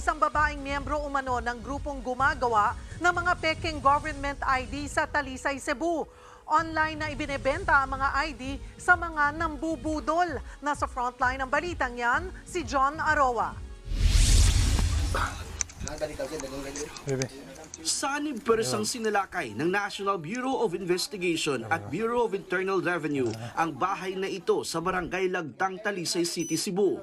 isang babaeng miyembro umano ng grupong gumagawa ng mga peking government ID sa Talisay, Cebu. Online na ibinebenta ang mga ID sa mga nambubudol. Nasa frontline ng balitang yan, si John Aroa. Sanib persang sinalakay ng National Bureau of Investigation at Bureau of Internal Revenue ang bahay na ito sa barangay Lagtang, Talisay City, Cebu.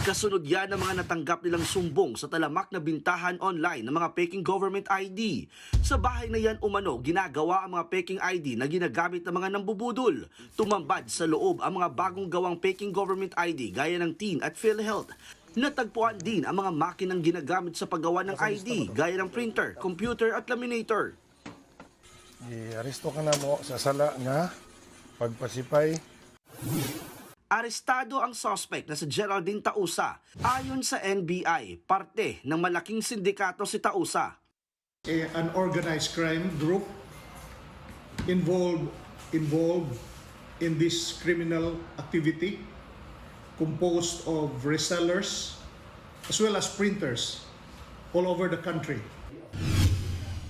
Kasunod yan ng mga natanggap nilang sumbong sa talamak na bintahan online ng mga peking government ID. Sa bahay na yan umano, ginagawa ang mga peking ID na ginagamit ng mga nambubudol. Tumambad sa loob ang mga bagong gawang peking government ID gaya ng TEEN at PhilHealth. Natagpuan din ang mga makinang ginagamit sa paggawa ng ID gaya ng printer, computer at laminator. I-aresto ka na mo sa sala nga pagpasipay Arestado ang suspect na si Geraldine Tausa. Ayon sa NBI, parte ng malaking sindikato si Tausa. a- an organized crime group involved involved in this criminal activity composed of resellers as well as printers all over the country.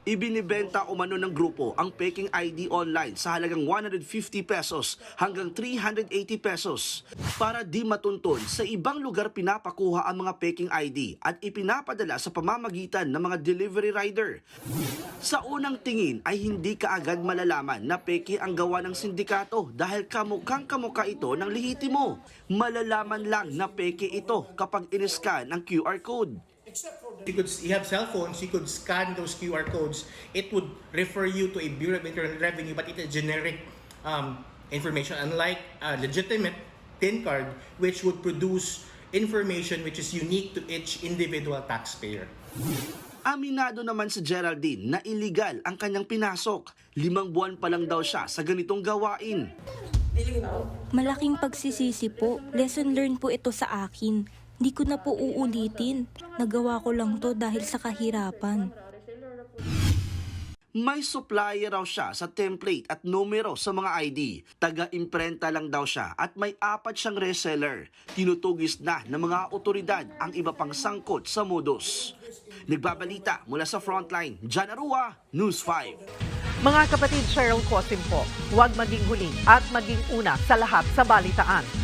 Ibinibenta umano ng grupo ang peking ID online sa halagang 150 pesos hanggang 380 pesos. Para di matunton, sa ibang lugar pinapakuha ang mga peking ID at ipinapadala sa pamamagitan ng mga delivery rider. Sa unang tingin ay hindi kaagad malalaman na peke ang gawa ng sindikato dahil kamukhang kamukha ito ng lihitimo. Malalaman lang na peke ito kapag iniskan ang QR code. You could you have cell phones, you could scan those QR codes. It would refer you to a Bureau of Internal Revenue, but it's a generic um, information, unlike a legitimate PIN card, which would produce information which is unique to each individual taxpayer. Aminado naman si Geraldine na illegal ang kanyang pinasok. Limang buwan pa lang daw siya sa ganitong gawain. Malaking pagsisisi po. Lesson learned po ito sa akin. Hindi ko na po uulitin. Nagawa ko lang to dahil sa kahirapan. May supplier raw siya sa template at numero sa mga ID. Taga-imprenta lang daw siya at may apat siyang reseller. Tinutugis na ng mga otoridad ang iba pang sangkot sa modus. Nagbabalita mula sa frontline, Jan Arua, News 5. Mga kapatid Cheryl Cosim po, huwag maging huli at maging una sa lahat sa balitaan.